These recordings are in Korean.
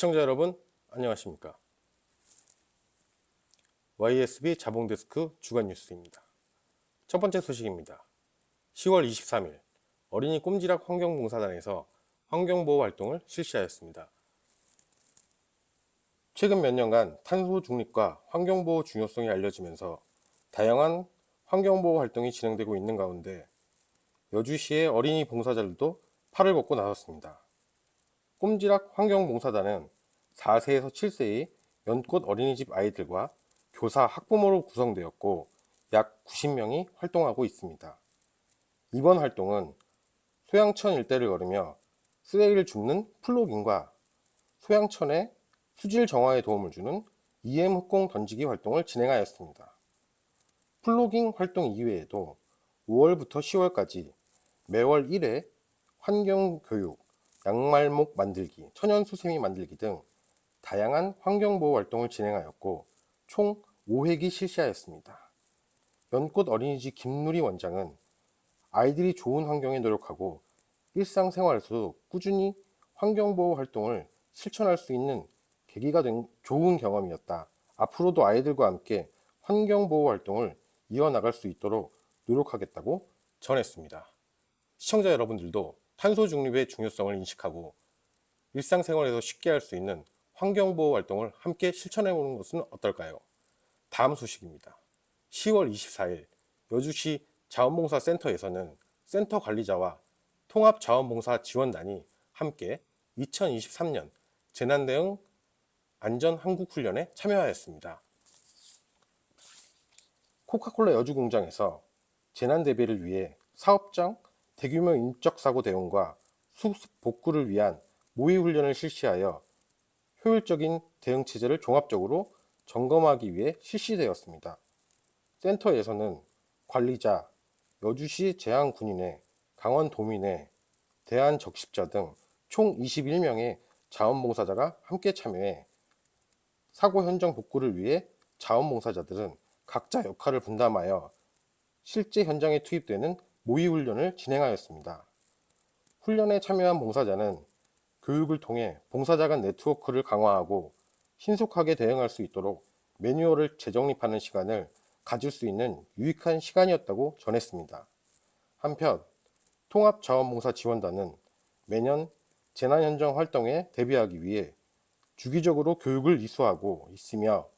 시청자 여러분 안녕하십니까? YSB 자봉데스크 주간 뉴스입니다. 첫 번째 소식입니다. 10월 23일 어린이 꼼지락 환경봉사단에서 환경보호 활동을 실시하였습니다. 최근 몇 년간 탄소 중립과 환경보호 중요성이 알려지면서 다양한 환경보호 활동이 진행되고 있는 가운데 여주시의 어린이 봉사자들도 팔을 걷고 나섰습니다. 꼼지락 환경봉사단은 4세에서 7세의 연꽃 어린이집 아이들과 교사, 학부모로 구성되었고 약 90명이 활동하고 있습니다. 이번 활동은 소양천 일대를 걸으며 쓰레기를 줍는 플로깅과 소양천의 수질 정화에 도움을 주는 EM 흑공 던지기 활동을 진행하였습니다. 플로깅 활동 이외에도 5월부터 10월까지 매월 1회 환경교육, 양말목 만들기, 천연수세미 만들기 등 다양한 환경보호 활동을 진행하였고 총 5회기 실시하였습니다. 연꽃 어린이집 김누리 원장은 아이들이 좋은 환경에 노력하고 일상생활에서도 꾸준히 환경보호 활동을 실천할 수 있는 계기가 된 좋은 경험이었다. 앞으로도 아이들과 함께 환경보호 활동을 이어나갈 수 있도록 노력하겠다고 전했습니다. 시청자 여러분들도 탄소 중립의 중요성을 인식하고 일상생활에서 쉽게 할 수 있는 환경보호 활동을 함께 실천해 보는 것은 어떨까요? 다음 소식입니다. 10월 24일 여주시 자원봉사센터에서는 센터 관리자와 통합자원봉사 지원단이 함께 2023년 재난대응 안전한국훈련에 참여하였습니다. 코카콜라 여주공장에서 재난 대비를 위해 사업장 대규모 인적사고 대응과 수습 복구를 위한 모의 훈련을 실시하여 효율적인 대응 체제를 종합적으로 점검하기 위해 실시되었습니다. 센터에서는 관리자, 여주시 재앙군인회, 강원도민회, 대한적십자 등 총 21명의 자원봉사자가 함께 참여해 사고 현장 복구를 위해 자원봉사자들은 각자 역할을 분담하여 실제 현장에 투입되는 모의 훈련을 진행하였습니다. 훈련에 참여한 봉사자는 교육을 통해 봉사자 간 네트워크를 강화하고 신속하게 대응할 수 있도록 매뉴얼을 재정립하는 시간을 가질 수 있는 유익한 시간이었다고 전했습니다. 한편 통합자원봉사 지원단은 매년 재난현장 활동에 대비하기 위해 주기적으로 교육을 이수하고 있으며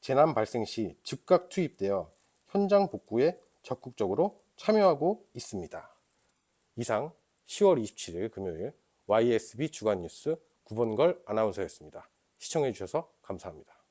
재난 발생 시 즉각 투입되어 현장 복구에 적극적으로 참여하고 있습니다. 이상 10월 27일 금요일 YSB 주간 뉴스 9번걸 아나운서였습니다. 시청해주셔서 감사합니다.